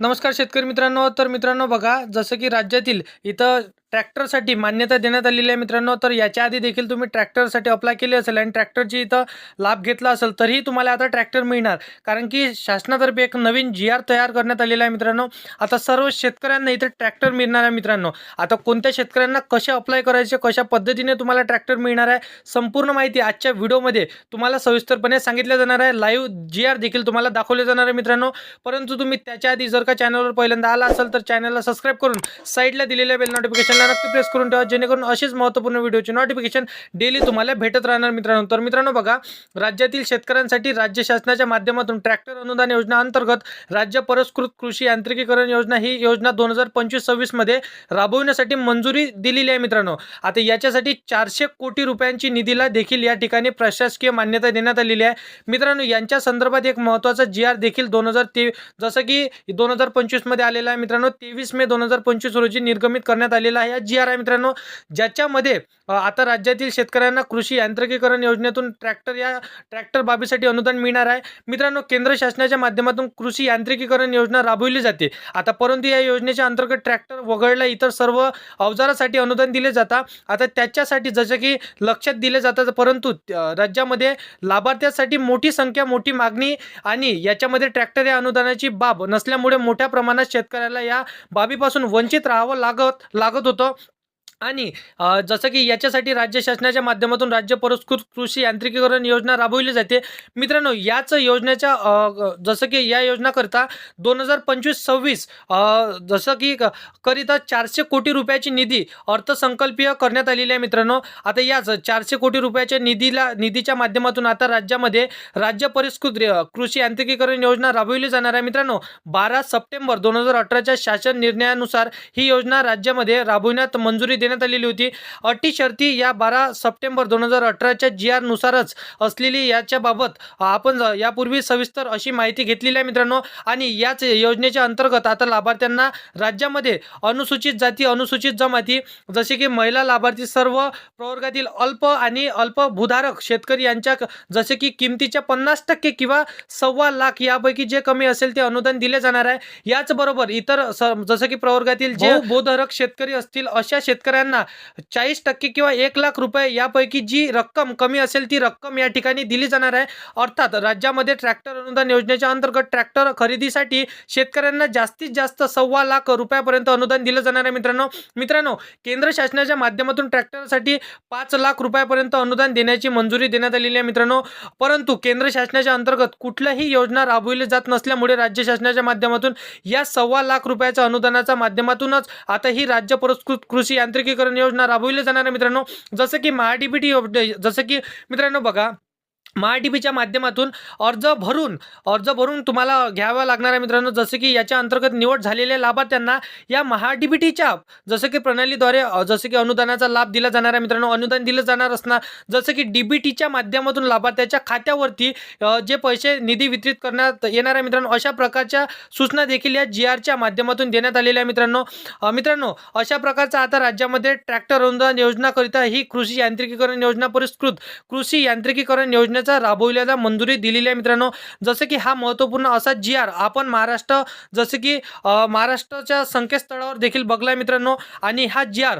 नमस्कार शेतकरी मित्रांनो तर मित्रांनो बघा जसं की राज्यातील इथं ट्रॅक्टरसाठी मान्यता देण्यात आलेली आहे मित्रांनो. तर याच्या आधी देखील तुम्ही ट्रॅक्टरसाठी अप्लाय केले असेल आणि ट्रॅक्टरची इथं लाभ घेतला असेल तरीही तुम्हाला आता ट्रॅक्टर मिळणार. कारण की शासनातर्फे एक नवीन जी आर तयार करण्यात आलेला आहे मित्रांनो. आता सर्व शेतकऱ्यांना इथं ट्रॅक्टर मिळणार आहे मित्रांनो. आता कोणत्या शेतकऱ्यांना कसे अप्लाय करायचे कशा पद्धतीने तुम्हाला ट्रॅक्टर मिळणार आहे संपूर्ण माहिती आजच्या व्हिडिओमध्ये तुम्हाला सविस्तरपणे सांगितलं जाणार आहे. लाईव्ह जी आर देखील तुम्हाला दाखवले जाणार आहे मित्रांनो. परंतु तुम्ही त्याच्या आधी जर का चॅनलवर पहिल्यांदा आला असाल तर चॅनलला सबस्क्राईब करून साईडला दिलेल्या बेल नोटिफिकेशन नोटिफिकेशनला नक्की प्रेस करून ठेवा जेणेकरून अशीच महत्त्वपूर्ण व्हिडिओचे नोटिफिकेशन डेली तुम्हाला भेटत राहणार मित्रांनो. तर मित्रांनो बघा राज्यातील शेतकऱ्यांसाठी राज्य शासनाच्या माध्यमातून ट्रॅक्टर अनुदान योजना अंतर्गत राज्य पुरस्कृत कृषी यांत्रिकीकरण योजना ही योजना दोन हजार पंचवीस सव्वीसमध्ये राबवण्यासाठी मंजुरी दिलेली आहे मित्रांनो. आता याच्यासाठी चारशे कोटी रुपयांची निधीला देखील या ठिकाणी प्रशासकीय मान्यता देण्यात आलेली आहे. मित्रांनो यांच्या संदर्भात एक महत्त्वाचा जी आर देखील दोन हजार ते जसं की दोन हजार पंचवीसमध्ये आलेला आहे मित्रांनो तेवीस मे दोन हजार पंचवीस रोजी निर्गमित करण्यात आलेला आहे. या जी आर आहे मित्रांनो ज्याच्यामध्ये आता राज्यातील शेतकऱ्यांना कृषी यांत्रिकीकरण योजनेतून ट्रॅक्टर या ट्रॅक्टर बाबीसाठी अनुदान मिळणार आहे. मित्रांनो केंद्र शासनाच्या माध्यमातून कृषी यांत्रिकीकरण योजना राबवली जाते. आता परंतु या योजनेच्या अंतर्गत ट्रॅक्टर वगळल्या इतर सर्व अवजारासाठी अनुदान दिले जातात आता त्याच्यासाठी जसं की लक्षात दिले जातात परंतु राज्यामध्ये लाभार्थ्यासाठी मोठी संख्या मोठी मागणी आणि याच्यामध्ये ट्रॅक्टर या अनुदानाची बाब नसल्यामुळे मोठ्या प्रमाणात शेतकऱ्याला या बाबीपासून वंचित राहावं लागत लागत होतं. minutos आणि जसं की याच्यासाठी राज्य शासनाच्या माध्यमातून राज्य पुरस्कृत कृषी यांत्रिकीकरण योजना राबवली जाते. मित्रांनो याच योजनेच्या जसं की या योजनाकरता दोन हजार पंचवीस सव्वीस जसं की क- करिता चारशे कोटी रुपयाची निधी अर्थसंकल्पीय करण्यात आलेली आहे मित्रांनो. आता याच चारशे कोटी रुपयाच्या निधीला निधीच्या माध्यमातून आता राज्यामध्ये राज्य परिस्कृत कृषी यांत्रिकीकरण योजना राबविली जाणार आहे मित्रांनो. बारा सप्टेंबर दोन हजार अठराच्या शासन निर्णयानुसार ही योजना राज्यामध्ये राबविण्यात मंजुरी देण्यात आलेली होती. अटी शर्ती या बारा सप्टेंबर दोन हजार अठराच्या जी आर नुसारच असलेली याच्याबाबत आपण यापूर्वी सविस्तर अशी माहिती घेतलेली आहे मित्रांनो. आणि याच योजनेच्या अंतर्गत आता लाभार्थ्यांना राज्यामध्ये अनुसूचित जाती अनुसूचित जमाती जसे की महिला लाभार्थी सर्व प्रवर्गातील अल्प आणि अल्प भूधारक शेतकरी यांच्या जसे की किमतीच्या पन्नास टक्के किंवा सव्वा लाख यापैकी जे कमी असेल ते अनुदान दिले जाणार आहे. याचबरोबर इतर जसं की प्रवर्गातील जे भूधारक शेतकरी असतील अशा शेतकऱ्यांना चाळीस टक्के किंवा एक लाख रुपये यापैकी जी रक्कम कमी असेल ती रक्कम या ठिकाणी दिली जाणार आहे. अर्थात राज्यामध्ये ट्रॅक्टर अनुदान योजनेच्या अंतर्गत ट्रॅक्टर खरेदीसाठी शेतकऱ्यांना जास्तीत जास्त सव्वा लाख रुपयापर्यंत अनुदान दिलं जाणार आहे मित्रांनो. मित्रांनो केंद्र शासनाच्या माध्यमातून ट्रॅक्टरसाठी पाच लाख रुपयापर्यंत अनुदान देण्याची मंजुरी देण्यात आलेली आहे मित्रांनो. परंतु केंद्र शासनाच्या अंतर्गत कुठल्याही योजना राबविली जात नसल्यामुळे राज्य शासनाच्या माध्यमातून या सव्वा लाख रुपयाच्या अनुदानाच्या माध्यमातूनच आता ही राज्य पुरस्कृत कृषी यांत्रिकीकरण योजना राबवली जाणार आहे मित्रांनो. जसं की महाडीबीटी जसं की मित्रांनो बघा महाडीबीच्या माध्यमातून अर्ज भरून अर्ज भरून तुम्हाला घ्यावा लागणार आहे मित्रांनो. जसं की याच्या अंतर्गत निवड झालेल्या लाभार्थ्यांना या महाडीबीटीच्या जसं की प्रणालीद्वारे जसं की अनुदानाचा लाभ दिला जाणार आहे मित्रांनो. अनुदान दिलं जाणार असणार. जसं की डीबीटीच्या माध्यमातून लाभार्थ्याच्या खात्यावरती जे पैसे निधी वितरित करण्यात येणार आहे मित्रांनो अशा प्रकारच्या सूचना देखील या जी आरच्या माध्यमातून देण्यात आलेल्या आहे मित्रांनो. मित्रांनो अशा प्रकारचा आता राज्यामध्ये ट्रॅक्टर अनुदान योजनाकरिता ही कृषी यांत्रिकीकरण योजना पुरस्कृत कृषी यांत्रिकीकरण योजना योजनेचा राबवल्याला मंजुरी दिलेली आहे मित्रांनो. जसं की हा महत्त्वपूर्ण असा जी आर आपण महाराष्ट्र जसं की महाराष्ट्राच्या संकेतस्थळावर देखील बघलाय मित्रांनो. आणि हा जी आर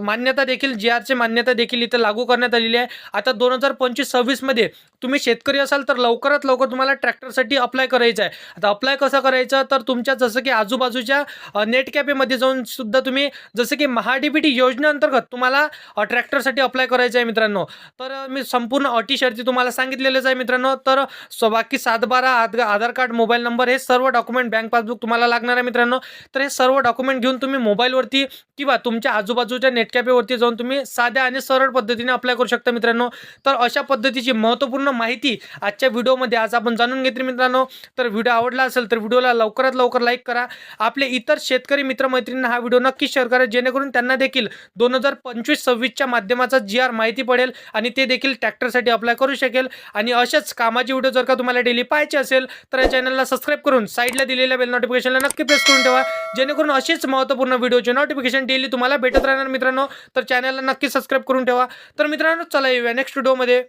मान्यता देखील जी आरची मान्यता देखील इथं लागू करण्यात आलेली आहे. आता दोन हजार पंचवीस सव्वीसमध्ये तुम्ही शेतकरी असाल तर लवकरात लवकर तुम्हाला ट्रॅक्टरसाठी अप्लाय करायचं आहे. आता अप्लाय कसं करायचं? तर तुमच्या जसं की आजूबाजूच्या नेट कॅफेमध्ये जाऊन सुद्धा तुम्ही जसं की महाडीबीटी योजनेअंतर्गत तुम्हाला ट्रॅक्टरसाठी अप्लाय करायचं आहे मित्रांनो. तर मी संपूर्ण अटी शर्ती तुम्हाला सांगितलेलेच आहे मित्रांनो. तर बाकी सातबारा आध आधार कार्ड मोबाईल नंबर हे सर्व डॉक्युमेंट बँक पासबुक तुम्हाला लागणार आहे मित्रांनो. तर हे सर्व डॉक्युमेंट घेऊन तुम्ही मोबाईलवरती किंवा तुमच्या आजूबाजूच्या नेटकॅफेवरती जाऊन तुम्ही साध्या आणि सरळ पद्धतीने अप्लाय करू शकता मित्रांनो. तर अशा पद्धतीची महत्त्वपूर्ण माहिती आजच्या व्हिडिओमध्ये आज आपण जाणून घेतली मित्रांनो. तर व्हिडिओ आवडला असेल तर व्हिडिओला लवकरात लवकर लाईक करा. आपले इतर शेतकरी मित्रमैत्रिणींना हा व्हिडिओ नक्की शेअर करा. जेणेकरून त्यांना देखील दोन हजार पंचवीस सव्वीसच्या माध्यमाचा जी आर माहिती पडेल आणि ते देखील ट्रॅक्टरसाठी अप्लाय करू शकेल. आणि अशाच कामाची व्हिडिओ जर का तुम्हाला डेली पाहायचे असेल तर या चॅनलला सबस्क्राईब करून साईडला दिलेल्या बेल नोटिफिकेशनला नक्की प्रेस करून ठेवा. जेणेकरून असेच महत्त्वपूर्ण व्हिडिओचे नोटिफिकेशन डेली तुम्हाला भेटत राहणार मित्रांनो. तर चॅनलला नक्की सबस्क्राईब करून ठेवा. तर मित्रांनो चला येऊया नेक्स्ट व्हिडिओमध्ये